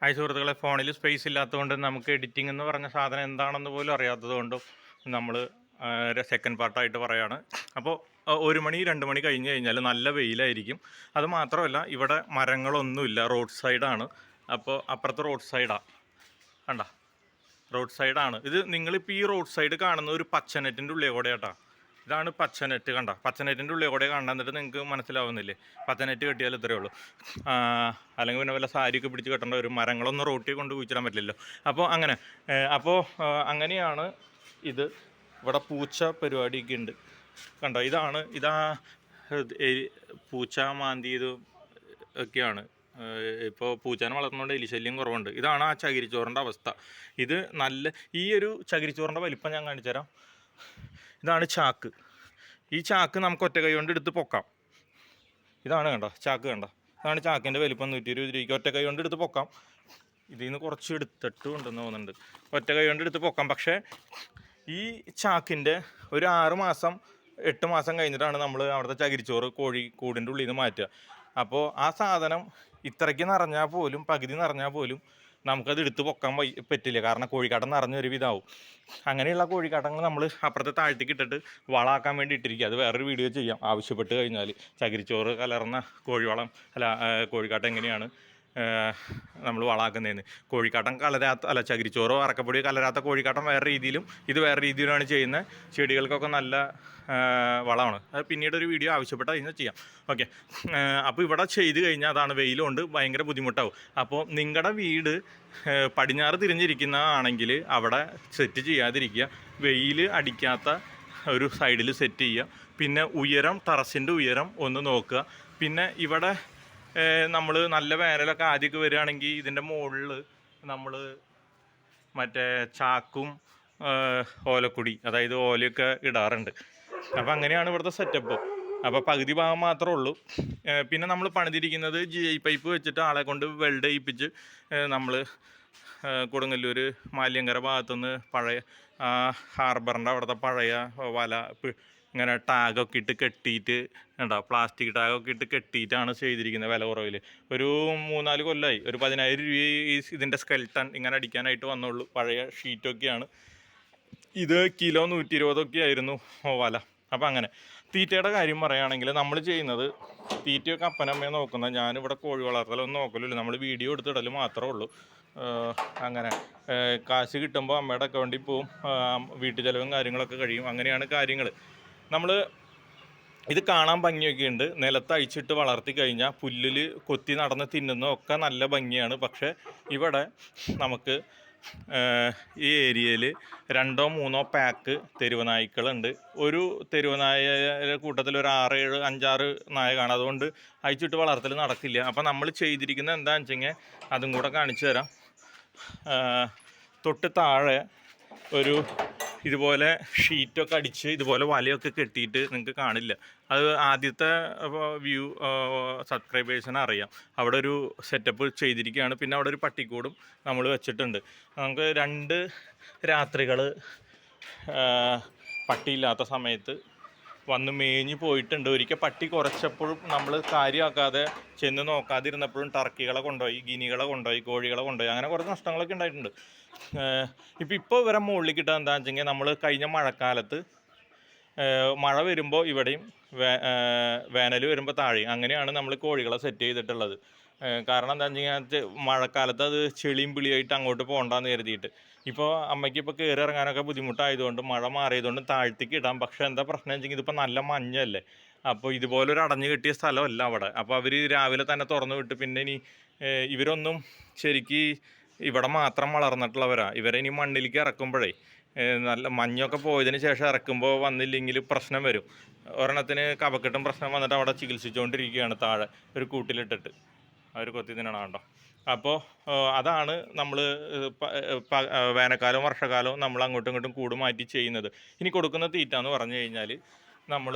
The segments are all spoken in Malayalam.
ഹായ് സുഹൃത്തുക്കളെ ഫോണിൽ സ്പേസ് ഇല്ലാത്തതുകൊണ്ട് നമുക്ക് എഡിറ്റിംഗ് എന്ന് പറഞ്ഞ സാധനം എന്താണെന്ന് പോലും അറിയാത്തത് കൊണ്ടും നമ്മൾ സെക്കൻഡ് പാർട്ടായിട്ട് പറയാണ്. അപ്പോൾ ഒരു മണി രണ്ട് മണി കഴിഞ്ഞ് കഴിഞ്ഞാൽ നല്ല വെയിലായിരിക്കും. അത് മാത്രമല്ല ഇവിടെ മരങ്ങളൊന്നുമില്ല റോഡ് സൈഡാണ് അപ്പോൾ അപ്പുറത്ത് റോഡ് സൈഡാണ് കണ്ട? റോഡ് സൈഡാണ് ഇത് നിങ്ങളിപ്പോൾ ഈ റോഡ് സൈഡ് കാണുന്ന ഒരു പച്ചനെറ്റിന്റെ ഉള്ളിൽ കൂടെ കേട്ടോ ഇതാണ് പച്ചനെറ്റ് കണ്ട? പച്ചനെറ്റിന്റെ ഉള്ളിൽ കൂടെ കാണാൻ എന്നിട്ട് നിങ്ങൾക്ക് മനസ്സിലാവുന്നില്ലേ? പച്ചനെറ്റ് കെട്ടിയാൽ ഇത്രയേ ഉള്ളൂ. അല്ലെങ്കിൽ പിന്നെ വല്ല സാരിയൊക്കെ പിടിച്ച് കെട്ടേണ്ട ഒരു മരങ്ങളൊന്നും റോട്ടി കൊണ്ട് കുഴിച്ചിടാൻ പറ്റില്ലല്ലോ. അപ്പോൾ അങ്ങനെ അപ്പോൾ അങ്ങനെയാണ് ഇത് ഇവിടെ പൂച്ച പരിപാടിയൊക്കെ ഉണ്ട്. കണ്ടോ? ഇതാണ് ഇതാ പൂച്ച മാന്തി ഇത് ഒക്കെയാണ്. ഇപ്പോൾ പൂച്ചാനെ വളർത്തുന്നതുകൊണ്ട് എലിശല്യം കുറവുണ്ട്. ഇതാണ് ആ ചകിരിച്ചോറിന്റെ അവസ്ഥ. ഇത് നല്ല ഈ ഒരു ചകിരിച്ചോറിന്റെ വലിപ്പം ഞാൻ കാണിച്ചു തരാം ഇതാണ് ചാക്ക്. ഈ ചാക്ക് നമുക്ക് ഒറ്റ കൈ കൊണ്ട് എടുത്ത് പൊക്കാം. ഇതാണ് കണ്ടോ ചാക്ക് കണ്ടോ? ഇതാണ് ചാക്കിന്റെ വലിപ്പം നൂറ്റി ഇരുപത് രൂപയ്ക്ക് ഒറ്റ കൈ കൊണ്ട് എടുത്ത് പൊക്കാം. ഇതിൽ നിന്ന് കുറച്ച് എടുത്തിട്ട് ഉണ്ടെന്ന് തോന്നുന്നുണ്ട് ഒറ്റ കൈ കൊണ്ട് എടുത്ത് പൊക്കാം. പക്ഷേ ഈ ചാക്കിന്റെ ഒരു ആറ് മാസം എട്ട് മാസം കഴിഞ്ഞിട്ടാണ് നമ്മൾ അവിടുത്തെ ചകിരിച്ചോറ് കോഴി കൂടിന്റെ ഉള്ളിൽ നിന്ന് മാറ്റുക. അപ്പോൾ ആ സാധനം ഇത്രയ്ക്ക് നിറഞ്ഞാൽ പോലും പകുതി നിറഞ്ഞാൽ പോലും നമുക്കത് എടുത്ത് പൊക്കാൻ പറ്റില്ല. കാരണം കോഴിക്കാട്ടം നിറഞ്ഞൊരു വിധാവും അങ്ങനെയുള്ള കോഴിക്കാട്ടങ്ങൾ നമ്മൾ അപ്പുറത്തെ താഴ്ത്തേക്ക് ഇട്ടിട്ട് വളമാക്കാൻ വേണ്ടി ഇട്ടിരിക്കുക അത് വേറൊരു വീഡിയോ ചെയ്യാം. ആവശ്യപ്പെട്ട് കഴിഞ്ഞാൽ ചകിരിച്ചോറ് കലർന്ന കോഴിവളം അല്ല കോഴിക്കാട്ടം എങ്ങനെയാണ് നമ്മൾ വളാക്കുന്നതെന്ന്. കോഴിക്കാട്ടം കലരാത്ത അല്ല ചകിരിച്ചോറോ അറക്കപ്പൊടി കലരാത്ത കോഴിക്കാട്ടം വേറെ രീതിയിലും ഇത് വേറെ രീതിയിലാണ് ചെയ്യുന്നത്. ചെടികൾക്കൊക്കെ നല്ല വളമാണ്. അത് പിന്നീട് ഒരു വീഡിയോ ആവശ്യപ്പെട്ട് കഴിഞ്ഞാൽ ചെയ്യാം. ഓക്കെ. അപ്പോൾ ഇവിടെ ചെയ്ത് കഴിഞ്ഞാൽ അതാണ് വെയിലുകൊണ്ട് ഭയങ്കര ബുദ്ധിമുട്ടാവും. അപ്പോൾ നിങ്ങളുടെ വീട് പടിഞ്ഞാറ് തിരിഞ്ഞിരിക്കുന്നതാണെങ്കിൽ അവിടെ സെറ്റ് ചെയ്യാതിരിക്കുക. വെയിൽ അടിക്കാത്ത ഒരു സൈഡിൽ സെറ്റ് ചെയ്യുക. പിന്നെ ഉയരം ടെറസിന്റെ ഉയരം ഒന്ന് നോക്കുക. പിന്നെ ഇവിടെ നമ്മൾ നല്ല വേനലൊക്കെ ആദ്യമൊക്കെ വരികയാണെങ്കിൽ ഇതിന്റെ മുകളിൽ നമ്മൾ മറ്റേ ചാക്കും ഓലക്കുടി അതായത് ഓലയൊക്കെ ഇടാറുണ്ട്. അപ്പോൾ അങ്ങനെയാണ് ഇവിടുത്തെ സെറ്റപ്പ് അപ്പോൾ പകുതി ഭാഗം മാത്രമേ ഉള്ളൂ. പിന്നെ നമ്മൾ പണിതിരിക്കുന്നത് ജി ഐ പൈപ്പ് വെച്ചിട്ട് ആളെ കൊണ്ട് വെൽഡ് ചെയ്യിപ്പിച്ച് നമ്മൾ കൊടുങ്ങല്ലൂർ മാലിയങ്കര ഭാഗത്തുനിന്ന് പഴയ ഹാർബറിന്റെ അവിടുത്തെ പഴയ വല ഇങ്ങനെ ടാഗൊക്കെ ഇട്ട് കെട്ടിയിട്ട് ഉണ്ടോ പ്ലാസ്റ്റിക് ടാഗൊക്കെ ഇട്ട് കെട്ടിയിട്ടാണ് ചെയ്തിരിക്കുന്നത് വില കുറവിൽ ഒരു മൂന്നാൽ കൊല്ലമായി ഒരു പതിനായിരം രൂപ ഈ ഇതിന്റെ സ്കെൽട്ടൺ ഇങ്ങനെ അടിക്കാനായിട്ട് വന്നുള്ളൂ. പഴയ ഷീറ്റൊക്കെയാണ് ഇത് കിലോ നൂറ്റി ഇരുപതൊക്കെ ആയിരുന്നു വല. അപ്പോൾ അങ്ങനെ. തീറ്റയുടെ കാര്യം പറയുകയാണെങ്കിൽ നമ്മൾ ചെയ്യുന്നത് തീറ്റയൊക്കെ അപ്പനമ്മയെ നോക്കുന്ന ഞാനിവിടെ കോഴി വളർത്തലൊന്നും നോക്കലില്ല. നമ്മൾ വീഡിയോ എടുത്തിടൽ മാത്രമേ ഉള്ളൂ. അങ്ങനെ. കാശ് കിട്ടുമ്പോൾ അമ്മയുടെ അക്കൗണ്ടിൽ പോവും. വീട്ടു ചിലവും കാര്യങ്ങളൊക്കെ കഴിയും. അങ്ങനെയാണ് കാര്യങ്ങൾ നമ്മൾ ഇത് കാണാൻ ഭംഗിയൊക്കെ ഉണ്ട് നിലത്ത് അഴിച്ചിട്ട് വളർത്തി കഴിഞ്ഞാൽ പുല്ലിൽ കൊത്തി നടന്ന് തിന്നുന്ന ഒക്കെ നല്ല ഭംഗിയാണ്. പക്ഷേ ഇവിടെ നമുക്ക് ഈ ഏരിയയിൽ രണ്ടോ മൂന്നോ പാക്ക് തെരുവ് നായ്ക്കളുണ്ട് ഒരു തെരുവ് നായയുടെ കൂട്ടത്തിൽ ഒരു ആറ് ഏഴ് അഞ്ചാറ് നായ കാണാം അതുകൊണ്ട് അഴിച്ചിട്ട് വളർത്തൽ നടക്കില്ല. അപ്പം നമ്മൾ ചെയ്തിരിക്കുന്നത് എന്താണെന്ന് വെച്ചെങ്കിൽ അതും കൂടെ കാണിച്ചു തരാം. തൊട്ട് താഴെ ഒരു ഇതുപോലെ ഷീറ്റൊക്കെ അടിച്ച് ഇതുപോലെ വലയൊക്കെ കെട്ടിയിട്ട് നിങ്ങൾക്ക് കാണില്ല. അത് ആദ്യത്തെ വ്യൂ സബ്സ്ക്രൈബേഴ്സിന് അറിയാം. അവിടെ ഒരു സെറ്റപ്പ് ചെയ്തിരിക്കുകയാണ്. പിന്നെ അവിടെ ഒരു പട്ടിക്കൂടും നമ്മൾ വെച്ചിട്ടുണ്ട്. നമുക്ക് രണ്ട് രാത്രികൾ പട്ടിയില്ലാത്ത സമയത്ത് വന്ന് മേഞ്ഞ് പോയിട്ടുണ്ട്. ഒരിക്കൽ പട്ടി കുറച്ചപ്പോഴും നമ്മൾ കാര്യമാക്കാതെ ചെന്ന് നോക്കാതിരുന്നപ്പോഴും ടർക്കികളെ കൊണ്ടുപോയി ഗിനികളെ കൊണ്ടുപോയി കോഴികളെ കൊണ്ടുപോയി അങ്ങനെ കുറച്ച് നഷ്ടങ്ങളൊക്കെ ഉണ്ടായിട്ടുണ്ട്. ഇപ്പം ഇപ്പോൾ ഇവരെ മുകളിൽ കിട്ടുക എന്താണെന്ന് വെച്ചെങ്കിൽ നമ്മൾ കഴിഞ്ഞ മഴക്കാലത്ത് മഴ വരുമ്പോൾ ഇവിടെയും വേനൽ വരുമ്പോൾ താഴെയും അങ്ങനെയാണ് നമ്മൾ കോഴികളെ സെറ്റ് ചെയ്തിട്ടുള്ളത്. കാരണം എന്താ വെച്ച് മഴക്കാലത്ത് അത് ചെളിയും പിളിയായിട്ട് അങ്ങോട്ട് പോകണ്ടെന്ന് കരുതിയിട്ട്. ഇപ്പോൾ അമ്മയ്ക്ക് ഇപ്പോൾ കയറി ഇറങ്ങാനൊക്കെ ബുദ്ധിമുട്ടായതുകൊണ്ട് മഴ മാറിയതുകൊണ്ട് താഴ്ത്തിക്ക് ഇടാം. പക്ഷെ എന്താ പ്രശ്നം വെച്ചെങ്കിൽ ഇതിപ്പോൾ നല്ല മഞ്ഞല്ലേ? അപ്പോൾ ഇതുപോലെ ഒരു അടഞ്ഞു കിട്ടിയ സ്ഥലമല്ല അവിടെ. അപ്പോൾ അവർ രാവിലെ തന്നെ തുറന്നു വിട്ട് പിന്നെ ഇനി ഇവരൊന്നും ശരിക്ക് ഇവിടെ മാത്രം വളർന്നിട്ടുള്ളവരാ. ഇവരെ ഇനി മണ്ണിലേക്ക് ഇറക്കുമ്പോഴേ നല്ല മഞ്ഞൊക്കെ പോയതിന് ശേഷം ഇറക്കുമ്പോൾ വന്നില്ലെങ്കിൽ പ്രശ്നം വരും. ഒരെണ്ണത്തിന് കപക്കെട്ടും പ്രശ്നം വന്നിട്ട് അവിടെ ചികിത്സിച്ചുകൊണ്ടിരിക്കുകയാണ് താഴെ ഒരു കൂട്ടിലിട്ടിട്ട്. അവർ കൊത്തി തിന്നണം കണ്ടോ? അപ്പോൾ അതാണ് നമ്മൾ വേനൽക്കാലവും വർഷകാലവും നമ്മൾ അങ്ങോട്ടും ഇങ്ങോട്ടും കൂട് മാറ്റി ചെയ്യുന്നത്. ഇനി കൊടുക്കുന്ന തീറ്റ എന്ന് പറഞ്ഞു കഴിഞ്ഞാൽ നമ്മൾ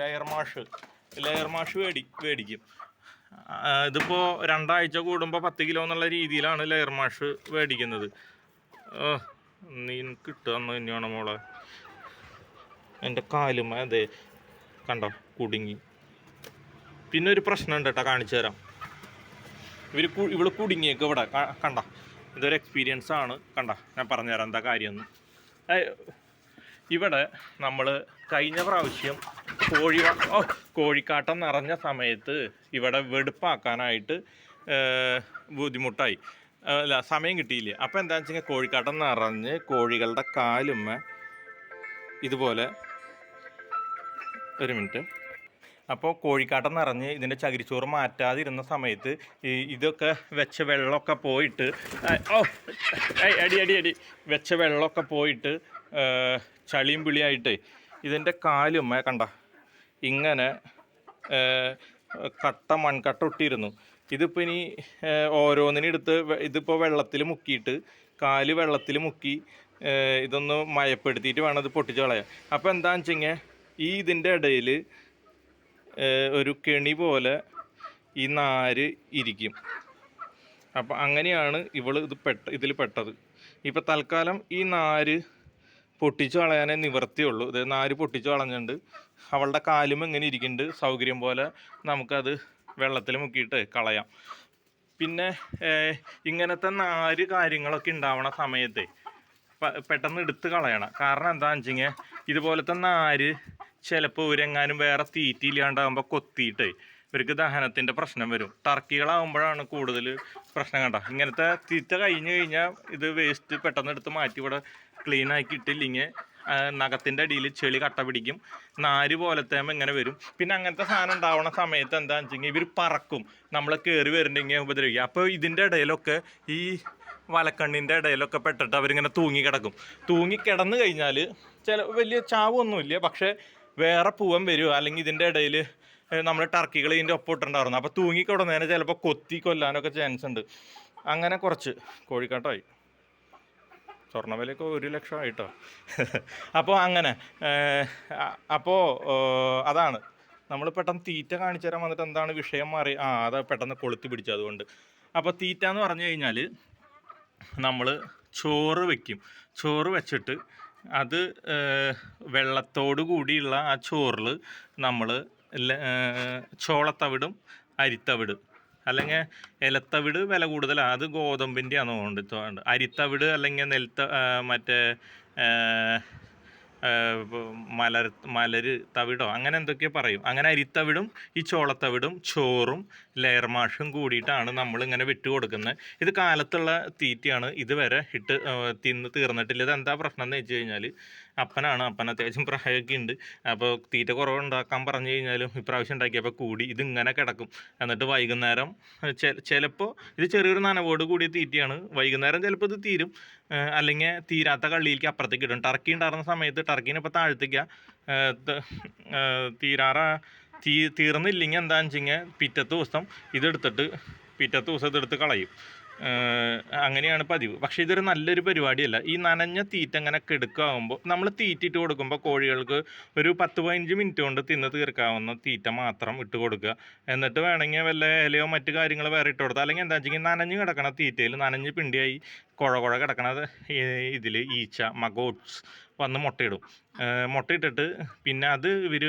ലെയർ മാഷ് ലെയർ മാഷ് മേടി മേടിക്കും ഇതിപ്പോൾ രണ്ടാഴ്ച കൂടുമ്പോൾ പത്ത് കിലോ എന്നുള്ള രീതിയിലാണ് ലെയർ മാഷ് മേടിക്കുന്നത് ഓ നീ കിട്ടുക എന്ന് തന്നെയാണ് മോളെ? എന്റെ കാലുമ അതെ കണ്ടോ കുടുങ്ങി. പിന്നെ ഒരു പ്രശ്നം ഉണ്ട് കേട്ടോ കാണിച്ചു തരാം. ഇവർ ഇവൾ കുടുങ്ങിയേക്ക് ഇവിടെ. കണ്ട. ഇതൊരു എക്സ്പീരിയൻസ് ആണ്. കണ്ട. ഞാൻ പറഞ്ഞുതരാം എന്താ കാര്യമെന്ന്. ഇവിടെ നമ്മൾ കഴിഞ്ഞ പ്രാവശ്യം കോഴി കോഴിക്കാട്ടം നിറഞ്ഞ സമയത്ത് ഇവിടെ വെടുപ്പാക്കാനായിട്ട് ബുദ്ധിമുട്ടായി. അല്ല സമയം കിട്ടിയില്ല? അപ്പോൾ എന്താണെന്ന് വെച്ചാൽ കോഴിക്കാട്ടം നിറഞ്ഞ് കോഴികളുടെ കാലുമ്മ ഇതുപോലെ ഒരു മിനിറ്റ്. അപ്പോൾ കോഴിക്കാട്ടം നിറഞ്ഞ് ഇതിന്റെ ചകിരിച്ചോറ് മാറ്റാതിരുന്ന സമയത്ത് ഈ ഇതൊക്കെ വെച്ച വെള്ളമൊക്കെ പോയിട്ട് ഓ അടി അടി അടി. വെച്ച വെള്ളമൊക്കെ പോയിട്ട് ചളിയും പിളിയായിട്ട് ഇതിന്റെ കാലും കണ്ട? ഇങ്ങനെ കട്ട മൺകട്ട ഒട്ടിയിരുന്നു. ഇതിപ്പോൾ ഇനി ഓരോന്നിനെടുത്ത് ഇതിപ്പോൾ വെള്ളത്തിൽ മുക്കിയിട്ട് കാൽ വെള്ളത്തിൽ മുക്കി ഇതൊന്ന് മയപ്പെടുത്തിയിട്ട് വേണം ഇത് പൊട്ടിച്ച് കളയാൻ. അപ്പോൾ എന്താണെന്ന് വെച്ച് കഴിഞ്ഞാൽ ഈ ഇതിന്റെ ഇടയിൽ ഒരു കെണി പോലെ ഈ നാര് ഇരിക്കും. അപ്പം അങ്ങനെയാണ് ഇവൾ ഇത് പെട്ട ഇതിൽ പെട്ടത്. ഇപ്പം തൽക്കാലം ഈ നാര് പൊട്ടിച്ചു കളയാനേ നിവർത്തിയുള്ളൂ. ഇത് നാര് പൊട്ടിച്ചു കളഞ്ഞിട്ടുണ്ട്. അവളുടെ കാലും എങ്ങനെ ഇരിക്കുന്നുണ്ട്. സൗകര്യം പോലെ നമുക്കത് വെള്ളത്തിൽ മുക്കിയിട്ട് കളയാം. പിന്നെ ഇങ്ങനത്തെ നാല് കാര്യങ്ങളൊക്കെ ഉണ്ടാവണ സമയത്തെ പെട്ടെന്ന് എടുത്ത് കളയണം. കാരണം എന്താണെന്ന് വെച്ചിങ്ങനെ ഇതുപോലത്തെ നാര് ചിലപ്പോൾ ഇവരെങ്ങാനും വേറെ തീറ്റിയില്ലാണ്ടാകുമ്പോൾ കൊത്തിയിട്ട് ഇവർക്ക് ദഹനത്തിന്റെ പ്രശ്നം വരും. ടർക്കികളാകുമ്പോഴാണ് കൂടുതൽ പ്രശ്നം കണ്ട. ഇങ്ങനത്തെ തീറ്റ കഴിഞ്ഞ് കഴിഞ്ഞാൽ ഇത് വേസ്റ്റ് പെട്ടെന്ന് എടുത്ത് മാറ്റി ഇവിടെ ക്ലീൻ ആക്കി ഇട്ടില്ലെങ്കിൽ നഖത്തിന്റെ അടിയിൽ ചെളി കട്ട പിടിക്കും. നാര് പോലത്തെ ഇങ്ങനെ വരും. പിന്നെ അങ്ങനത്തെ സാധനം ഉണ്ടാവുന്ന സമയത്ത് എന്താണെന്ന് വെച്ചെങ്കിൽ ഇവർ പറക്കും. നമ്മളെ കയറി വരുന്നുണ്ടെങ്കിൽ ഉപദ്രവിക്കുക അപ്പോൾ ഇതിന്റെ ഇടയിലൊക്കെ ഈ വലക്കണ്ണിന്റെ ഇടയിലൊക്കെ പെട്ടിട്ട് അവരിങ്ങനെ തൂങ്ങി കിടക്കും തൂങ്ങി കിടന്നു കഴിഞ്ഞാൽ ചില വലിയ ചാവൊന്നുമില്ല. പക്ഷേ വേറെ പൂവൻ വരുമോ അല്ലെങ്കിൽ ഇതിന്റെ ഇടയിൽ നമ്മൾ ടർക്കികൾ ഇതിന്റെ ഒപ്പം ഇട്ടുണ്ടായിരുന്നു അപ്പോൾ തൂങ്ങി കിടന്നതിന് ചിലപ്പോൾ കൊത്തി കൊല്ലാനൊക്കെ ചാൻസ് ഉണ്ട്. അങ്ങനെ കുറച്ച് കോഴിക്കാട്ടായി. സ്വർണവിലയൊക്കെ ഒരു ലക്ഷം ആയിട്ടോ. അപ്പോൾ അങ്ങനെ അപ്പോൾ അതാണ്. നമ്മൾ പെട്ടെന്ന് തീറ്റ കാണിച്ചു തരാൻ വന്നിട്ട് എന്താണ് വിഷയം മാറി ആ അത് പെട്ടെന്ന് കൊളുത്തി പിടിച്ചു അതുകൊണ്ട്. അപ്പോൾ തീറ്റ എന്ന് പറഞ്ഞു കഴിഞ്ഞാൽ നമ്മൾ ചോറ് വെക്കും. ചോറ് വെച്ചിട്ട് അത് വെള്ളത്തോടു കൂടിയുള്ള ആ ചോറിൽ നമ്മൾ ചോളത്തവിടും അരിത്തവിടും. അല്ലെങ്കിൽ ഇലത്തവിട് വില കൂടുതലാണ് അത് ഗോതമ്പിന്റെ ആണെന്ന് തോന്നുന്നുണ്ട് അരിത്തവിട് അല്ലെങ്കിൽ നെൽത്ത മറ്റേ മലർ മലര് തവിടോ അങ്ങനെ എന്തൊക്കെയോ പറയും. അങ്ങനെ അരിത്തവിടും ഈ ചോളത്തവിടും ചോറും ലെയർ മാഷും കൂടിയിട്ടാണ് നമ്മൾ ഇങ്ങനെ വിട്ട് കൊടുക്കുന്നത്. ഇത് കാലത്തുള്ള തീറ്റയാണ്. ഇതുവരെ ഇട്ട് തിന്ന് തീർന്നിട്ടില്ല. ഇത് എന്താ പ്രശ്നം എന്ന് വെച്ച് കഴിഞ്ഞാൽ അപ്പനാണ്. അപ്പൻ അത്യാവശ്യം പ്രായമൊക്കെ ഉണ്ട്. അപ്പോൾ തീറ്റ കുറവുണ്ടാക്കാൻ പറഞ്ഞു കഴിഞ്ഞാലും ഇപ്രാവശ്യം ഉണ്ടാക്കിയപ്പോൾ കൂടി ഇതിങ്ങനെ കിടക്കും. എന്നിട്ട് വൈകുന്നേരം ചിലപ്പോൾ ഇത് ചെറിയൊരു നനവോട് കൂടിയ തീറ്റയാണ്. വൈകുന്നേരം ചിലപ്പോൾ ഇത് തീരും. അല്ലെങ്കിൽ തീരാത്ത കള്ളിയിലേക്ക് അപ്പുറത്തേക്ക് ഇടും. ടർക്കി ഉണ്ടായിരുന്ന സമയത്ത് ടർക്കീനെ ഇപ്പോൾ താഴ്ത്തിക്കുക തീരാറ തീ തീർന്നില്ലെങ്കിൽ എന്താണെന്ന് വെച്ച് കഴിഞ്ഞാൽ പിറ്റത്തെ ദിവസം ഇതെടുത്തിട്ട് പിറ്റത്തെ ദിവസം ഇതെടുത്ത് കളയും. അങ്ങനെയാണ് പതിവ്. പക്ഷേ ഇതൊരു നല്ലൊരു പരിപാടിയല്ല. ഈ നനഞ്ഞ തീറ്റ അങ്ങനെ കെടുക്കാവുമ്പോൾ നമ്മൾ തീറ്റിട്ട് കൊടുക്കുമ്പോൾ കോഴികൾക്ക് ഒരു പത്ത് പതിനഞ്ച് മിനിറ്റ് കൊണ്ട് തിന്ന് തീർക്കാവുന്ന തീറ്റ മാത്രം ഇട്ട് കൊടുക്കുക. എന്നിട്ട് വേണമെങ്കിൽ വല്ല ഇലയോ മറ്റു കാര്യങ്ങൾ വേറെ ഇട്ട് കൊടുത്താൽ അല്ലെങ്കിൽ എന്താ വെച്ചെങ്കിൽ നനഞ്ഞ് കിടക്കണ തീറ്റയിൽ നനഞ്ഞ് പിണ്ടിയായി കുഴ കുഴ കിടക്കണത് ഇതിൽ ഈച്ച മഗോട്സ് വന്ന് മുട്ടയിടും. മുട്ടയിട്ടിട്ട് പിന്നെ അത് ഇവർ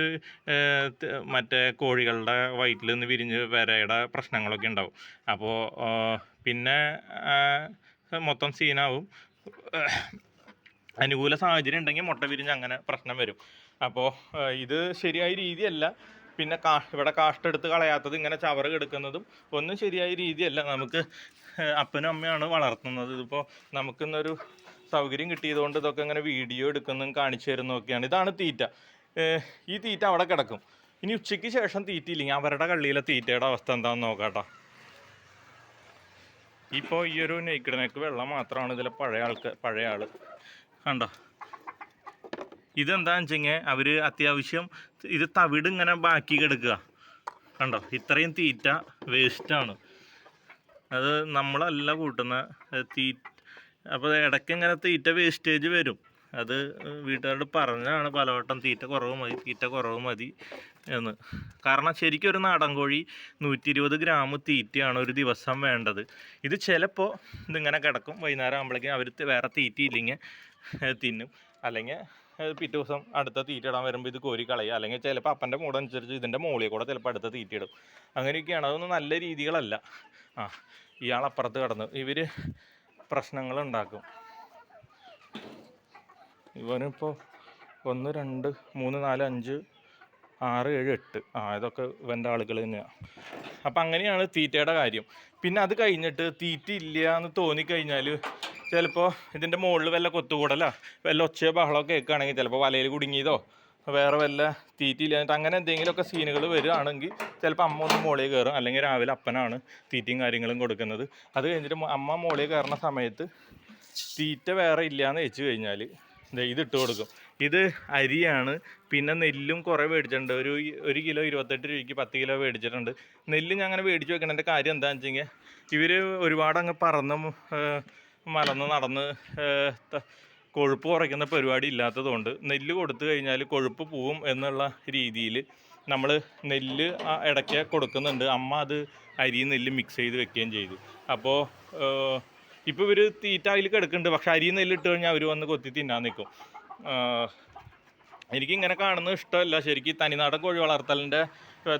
മറ്റേ കോഴികളുടെ വയറ്റിൽ നിന്ന് വിരിഞ്ഞ് വരയുടെ പ്രശ്നങ്ങളൊക്കെ ഉണ്ടാവും. അപ്പോൾ പിന്നെ മൊത്തം സീനാവും. അനുകൂല സാഹചര്യം ഉണ്ടെങ്കിൽ മുട്ട വിരിഞ്ഞ് അങ്ങനെ പ്രശ്നം വരും. അപ്പോൾ ഇത് ശരിയായ രീതിയല്ല. പിന്നെ കാ ഇവിടെ കാഷ്ടെടുത്ത് കളയാത്തത് ഇങ്ങനെ ചവറ് കെടുക്കുന്നതും ഒന്നും ശരിയായ രീതിയല്ല. നമുക്ക് അപ്പനും അമ്മയാണ് വളർത്തുന്നത്. ഇതിപ്പോൾ നമുക്കിന്നൊരു സൗകര്യം കിട്ടിയതുകൊണ്ട് ഇതൊക്കെ ഇങ്ങനെ വീഡിയോ എടുക്കുന്നതും കാണിച്ചു തരുന്നതൊക്കെയാണ് ഇതാണ് തീറ്റ. ഈ തീറ്റ അവിടെ കിടക്കും. ഇനി ഉച്ചയ്ക്ക് ശേഷം തീറ്റയില്ലെങ്കിൽ അവരുടെ കള്ളിയിലെ തീറ്റയുടെ അവസ്ഥ എന്താണെന്ന് നോക്കാട്ടോ ഇപ്പോൾ ഈ ഒരു നെയ്ക്കിഡ് നെക്ക് വെള്ളം മാത്രമാണ് ഇതിലെ പഴയ ആൾക്ക് പഴയ ആൾ. കണ്ടോ? ഇതെന്താന്ന് വെച്ചെങ്കിൽ അവർ അത്യാവശ്യം ഇത് തവിട് ഇങ്ങനെ ബാക്കി കിടക്കുക. കണ്ടോ? ഇത്രയും തീറ്റ വേസ്റ്റാണ് അത് നമ്മളല്ല കൂട്ടുന്ന തീറ്റ അപ്പോൾ ഇടയ്ക്ക് ഇങ്ങനെ തീറ്റ വേസ്റ്റേജ് വരും. അത് വീട്ടുകാരോട് പറഞ്ഞാണ് പലവട്ടം തീറ്റ കുറവ് മതി തീറ്റ കുറവ് മതി എന്ന്. കാരണം ശരിക്കും ഒരു നാടൻ കോഴി നൂറ്റി ഇരുപത് ഗ്രാം തീറ്റയാണ് ഒരു ദിവസം വേണ്ടത്. ഇത് ചിലപ്പോൾ ഇതിങ്ങനെ കിടക്കും. വൈകുന്നേരം ആകുമ്പോഴേക്കും അവർ വേറെ തീറ്റ ഇല്ലെങ്കിൽ തിന്നും. അല്ലെങ്കിൽ പിറ്റേ ദിവസം അടുത്ത തീറ്റ ഇടാൻ വരുമ്പോൾ ഇത് കോരി കളയുക അല്ലെങ്കിൽ ചിലപ്പോൾ അപ്പന്റെ മൂഡ് അനുസരിച്ച് ഇതിന്റെ മുകളിൽ കൂടെ ചിലപ്പോൾ അടുത്ത തീറ്റ ഇടും. അങ്ങനെയൊക്കെയാണ്. അതൊന്നും നല്ല രീതികളല്ല. ആ ഇയാൾ അപ്പുറത്ത് കിടന്നു. ഇവർ പ്രശ്നങ്ങൾ ഉണ്ടാക്കും ഇവനിപ്പോൾ ഒന്ന് രണ്ട് മൂന്ന് നാല് അഞ്ച് ആറ് ഏഴ് എട്ട്. ആ ഇതൊക്കെ ഇവന്റെ ആളുകൾ തന്നെയാണ് അപ്പം അങ്ങനെയാണ് തീറ്റയുടെ കാര്യം. പിന്നെ അത് കഴിഞ്ഞിട്ട് തീറ്റ ഇല്ല എന്ന് തോന്നിക്കഴിഞ്ഞാൽ ചിലപ്പോൾ ഇതിന്റെ മുകളിൽ വല്ല കൊത്തുകൂടല വല്ല ഒച്ചയോ ബഹളമോ കേൾക്കുകയാണെങ്കിൽ ചിലപ്പോൾ വലയിൽ കുടുങ്ങിയതോ വേറെ വല്ല തീറ്റ ഇല്ലാഞ്ഞിട്ട് അങ്ങനെ എന്തെങ്കിലുമൊക്കെ സീനുകൾ വരികയാണെങ്കിൽ ചിലപ്പോൾ അമ്മ ഒന്ന് മോളിൽ കയറും. അല്ലെങ്കിൽ രാവിലെ അപ്പനാണ് തീറ്റയും കാര്യങ്ങളും കൊടുക്കുന്നത്. അത് കഴിഞ്ഞിട്ട് അമ്മ മോളിൽ കയറുന്ന സമയത്ത് തീറ്റ വേറെ ഇല്ലയെന്ന് വെച്ച് കഴിഞ്ഞാൽ ഇത് ഇട്ട് കൊടുക്കും. ഇത് അരിയാണ്. പിന്നെ നെല്ലും കുറേ മേടിച്ചിട്ടുണ്ട്. ഒരു ഒരു കിലോ ഇരുപത്തെട്ട് രൂപയ്ക്ക് പത്ത് കിലോ മേടിച്ചിട്ടുണ്ട്. നെല്ല് ഞാൻ അങ്ങനെ മേടിച്ച് വെക്കണതിന്റെ കാര്യം എന്താണെന്ന് വെച്ച് കഴിഞ്ഞാൽ ഇവർ ഒരുപാട് അങ്ങ് പറന്ന് മലന്ന് നടന്ന് കൊഴുപ്പ് കുറയ്ക്കുന്ന പരിപാടി ഇല്ലാത്തതുകൊണ്ട് നെല്ല് കൊടുത്തു കഴിഞ്ഞാൽ കൊഴുപ്പ് പോവും എന്നുള്ള രീതിയിൽ നമ്മൾ നെല്ല് ഇടയ്ക്ക് കൊടുക്കുന്നുണ്ട്. അമ്മ അത് അരി നെല്ല് മിക്സ് ചെയ്ത് വെക്കുകയും ചെയ്തു. അപ്പോൾ ഇപ്പോൾ ഇവർ തീറ്റ അതിൽ കിടക്കുന്നുണ്ട്. പക്ഷെ അരി നെല്ല് ഇട്ട് കഴിഞ്ഞാൽ അവർ വന്ന് കൊത്തി തിന്നാൻ നിൽക്കും. എനിക്കിങ്ങനെ കാണുന്നത് ഇഷ്ടമല്ല. ശരിക്കും തനിനാടൻ കോഴി വളർത്തലിന്റെ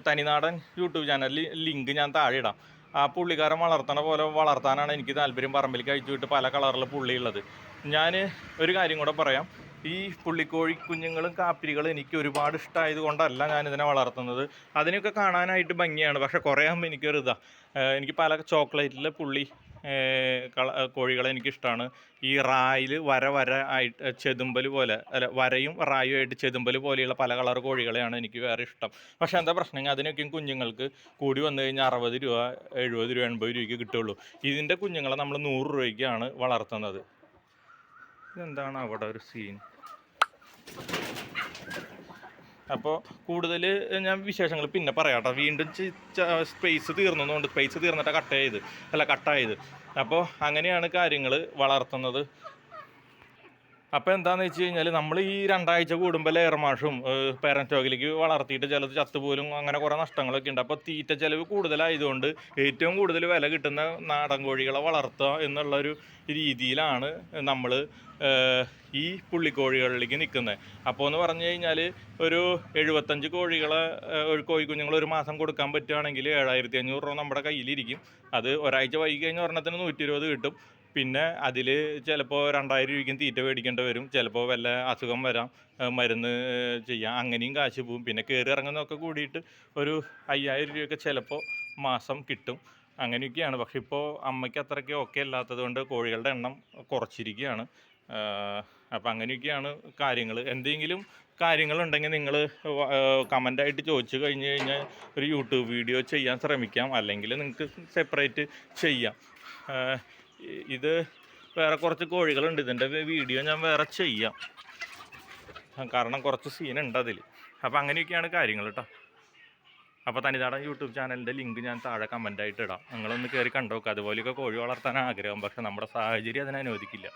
തനിനാടൻ യൂട്യൂബ് ചാനലിൽ ലിങ്ക് ഞാൻ താഴെ ഇടാം. പുള്ളിക്കാരൻ വളർത്തണ പോലെ വളർത്താനാണ് എനിക്ക് താല്പര്യം. പറമ്പിൽ കഴിച്ചു വിട്ട് പല കളറിൽ പുള്ളിയുള്ളത്. ഞാൻ ഒരു കാര്യം കൂടെ പറയാം. ഈ പുള്ളിക്കോഴി കുഞ്ഞുങ്ങളും കാപ്പിരികളും എനിക്ക് ഒരുപാട് ഇഷ്ടമായത് കൊണ്ടല്ല ഞാനിതിനെ വളർത്തുന്നത്. അതിനൊക്കെ കാണാനായിട്ട് ഭംഗിയാണ്. പക്ഷെ കുറേ ആകുമ്പോൾ എനിക്കൊരു ഇതാ എനിക്ക് പല ചോക്ലേറ്റിലെ പുള്ളി കോഴികളെ എനിക്കിഷ്ടമാണ് ഈ റായിൽ വര വര ആയിട്ട് ചെതുമ്പൽ പോലെ അല്ല വരയും റായും ആയിട്ട് ചെതുമ്പൽ പോലെയുള്ള പല കളർ കോഴികളെയാണ് എനിക്ക് വേറെ ഇഷ്ടം. പക്ഷേ എന്താ പ്രശ്നം? അതിനൊക്കെയും കുഞ്ഞുങ്ങൾക്ക് കൂടി വന്നു കഴിഞ്ഞാൽ അറുപത് രൂപ എഴുപത് രൂപ എൺപത് രൂപയ്ക്ക് കിട്ടുള്ളൂ ഇതിന്റെ കുഞ്ഞുങ്ങളെ നമ്മൾ നൂറ് രൂപയ്ക്കാണ് വളർത്തുന്നത്. ഇതെന്താണ് അവിടെ ഒരു സീൻ അപ്പോൾ കൂടുതൽ ഞാൻ വിശേഷങ്ങൾ പിന്നെ പറയാട്ടോ. വീണ്ടും സ്പേസ് തീർന്നതുകൊണ്ട് സ്പേസ് തീർന്നിട്ട് കട്ട് ചെയ്ത് അല്ല കട്ടായത് അപ്പോൾ അങ്ങനെയാണ് കാര്യങ്ങൾ വളർത്തുന്നത്. അപ്പോൾ എന്താണെന്ന് വെച്ച് കഴിഞ്ഞാൽ നമ്മൾ ഈ രണ്ടാഴ്ച കൂടുമ്പോൾ ലെയർ മാഷും പേരന്റ് വളർത്തിയിട്ട് ചിലത് ചത്തുപോലും അങ്ങനെ കുറേ നഷ്ടങ്ങളൊക്കെ ഉണ്ട്. അപ്പോൾ തീറ്റ ചെലവ് കൂടുതലായതുകൊണ്ട് ഏറ്റവും കൂടുതൽ വില കിട്ടുന്ന നാടൻ കോഴികളെ വളർത്തുക എന്നുള്ളൊരു രീതിയിലാണ് നമ്മൾ ഈ പുള്ളിക്കോഴികളിലേക്ക് നിൽക്കുന്നത് അപ്പോൾ എന്ന് പറഞ്ഞു കഴിഞ്ഞാൽ ഒരു എഴുപത്തഞ്ച് കോഴികളെ ഒരു കോഴിക്കുഞ്ഞുങ്ങൾ ഒരു മാസം കൊടുക്കാൻ പറ്റുകയാണെങ്കിൽ ഏഴായിരത്തി അഞ്ഞൂറ് രൂപ നമ്മുടെ കയ്യിലിരിക്കും. അത് ഒരാഴ്ച വൈകി കഴിഞ്ഞാൽ ഒരെണ്ണത്തിന് നൂറ്റി ഇരുപത് കിട്ടും. പിന്നെ അതിൽ ചിലപ്പോൾ രണ്ടായിരം രൂപയ്ക്കും തീറ്റ മേടിക്കേണ്ടി വരും. ചിലപ്പോൾ വല്ല അസുഖം വരാം മരുന്ന് ചെയ്യാം. അങ്ങനെയും കാശ് പോവും. പിന്നെ കയറി ഇറങ്ങുന്നതൊക്കെ കൂടിയിട്ട് ഒരു അയ്യായിരം രൂപയൊക്കെ ചിലപ്പോൾ മാസം കിട്ടും. അങ്ങനെയൊക്കെയാണ്. പക്ഷെ ഇപ്പോൾ അമ്മയ്ക്ക് അത്രയ്ക്ക് ഓക്കെ അല്ലാത്തത് കൊണ്ട് കോഴികളുടെ എണ്ണം കുറച്ചിരിക്കുകയാണ് അപ്പം അങ്ങനെയൊക്കെയാണ് കാര്യങ്ങൾ എന്തെങ്കിലും കാര്യങ്ങളുണ്ടെങ്കിൽ നിങ്ങൾ കമന്റായിട്ട് ചോദിച്ചു കഴിഞ്ഞ് കഴിഞ്ഞാൽ ഒരു യൂട്യൂബ് വീഡിയോ ചെയ്യാൻ ശ്രമിക്കാം. അല്ലെങ്കിൽ നിങ്ങൾക്ക് സെപ്പറേറ്റ് ചെയ്യാം. ഇത് വേറെ കുറച്ച് കോഴികളുണ്ട്. ഇതിന്റെ വീഡിയോ ഞാൻ വേറെ ചെയ്യാം. കാരണം കുറച്ച് സീനുണ്ട് അതിൽ അപ്പോൾ അങ്ങനെയൊക്കെയാണ് കാര്യങ്ങൾ കേട്ടോ അപ്പോൾ തനിതാടൻ യൂട്യൂബ് ചാനലിന്റെ ലിങ്ക് ഞാൻ താഴെ കമന്റായിട്ട് ഇടാം. നിങ്ങളൊന്ന് കയറി കണ്ടു നോക്കുക അതുപോലെയൊക്കെ കോഴി വളർത്താൻ ആഗ്രഹം. പക്ഷേ നമ്മുടെ സാഹചര്യം അതിനെ അനുവദിക്കില്ല.